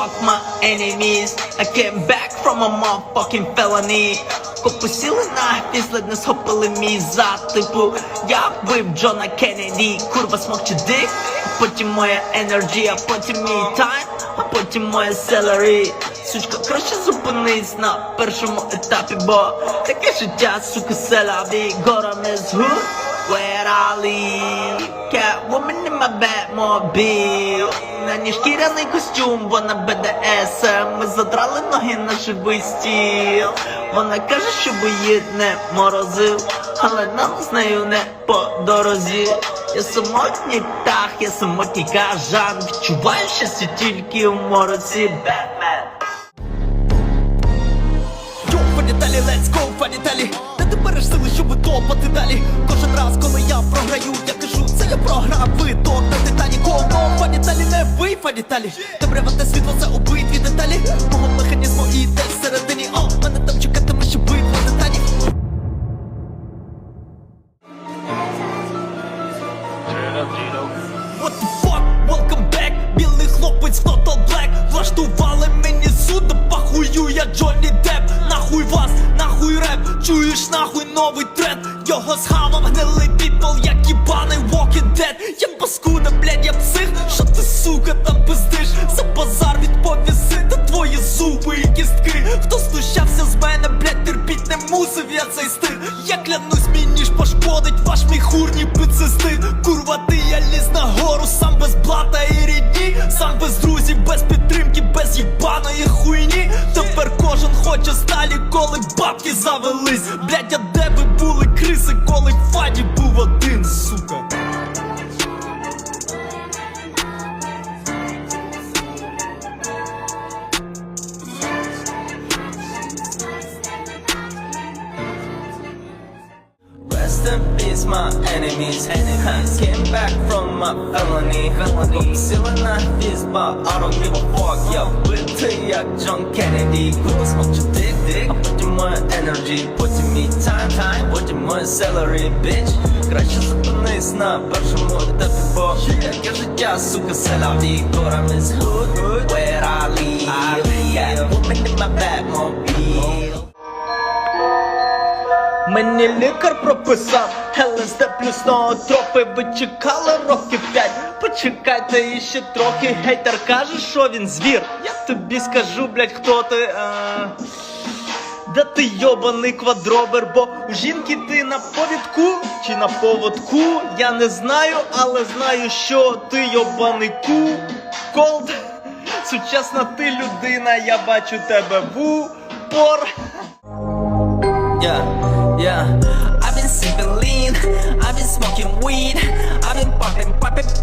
fuck my enemies. I came back from a motherfucking felony. Копи сіли на ледь не схопили мій за типу Я вбив Джона Кеннеді, курва смокче дик. А потім моя енерджі, а потім мій тайм А потім моє селері. Сучка, краще зупинись на першому етапі, бо таке життя, сука, селяві Горами з гуд Where I live Catwoman in my Batmobile На ній шкіряний костюм, вона БДСМ Ми задрали ноги на живий стіл. Вона каже, що її не морозив Але нам з нею не по дорозі. Я самотній птах, я самотній кажан. Відчуваю щастя тільки в мороці Бетмен. Йо, паніталі, let's go, паніталі Та ти береш сили, щоб топати далі. Кожен раз, коли я програю, я я програв виток на титані Кого паніталі, не ви, паніталі Темрява та світло, це обидві деталі. Мого механізму і десь всередині. О, мене там чекатиме, що битва титанів What the fuck, welcome back. Білий хлопець в Total Black? Влаштували я Джонні Депп. Нахуй вас, нахуй реп. Чуєш нахуй новий тренд. Його схавав гнилий піпл, як їбаний Walking Dead. Я паскуда, блядь, я псих. Що ти, сука, там пиздиш? За базар відповіси та твої зуби і кістки. Хто знущався з мене, блядь, терпіть не мусив я цей стиль Я клянусь, мій ніж пошкодить ваш мій хурні пицистит Курва, ти я ліз на гору, сам без блата і рідні Сам без друзів, хоче сталі, коли бабки завелись. Блять, а Rest in peace, my enemies. enemies. Came back from my felony. felony. Сила на фізба, I don't give a fuck. Я вбитий, як Джон Кеннеді. Купа смокче дик, дик. А потім моя energy, потім мій time, time. Потім моє celery, bitch. Краще зупинись на першому етапі, бо яке життя, сука, селяві. Горами з hood, where I live. Yeah, woman Мені лікар прописав. ЛСД плюс ноотропи Ви чекали років п'ять? Почекайте іще трохи. Гейтер каже, що він звір. Я тобі скажу, блядь, хто ти а... Да ти йобаний квадробер, бо у жінки ти на повідку чи на поводку? Я не знаю, але знаю, що ти йобаний ку Колд. Сучасна ти людина, я бачу тебе в упор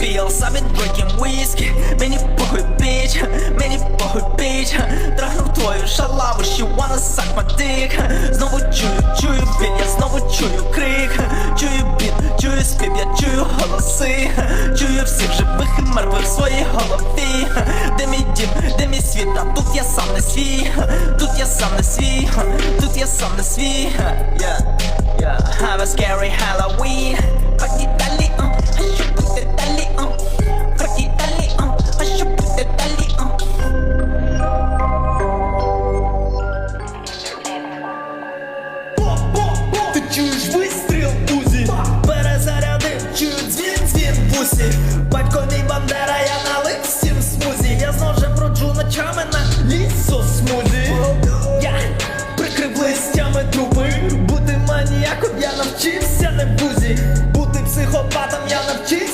pills, I've been drinking whiskey. Мені похуй, bitch, мені похуй, bitch. Трахнув твою шалаву, she wanna suck my dick. Знову чую, чую біль, я знову чую крик. Чую біт, чую спів, я чую голоси. Чую всіх живих і мертвих в своїй голові. Де мій дім, де мій світ, а тут я сам не свій. Тут я сам не свій, тут я сам не свій. Yeah, yeah. Have a scary Halloween. навчи.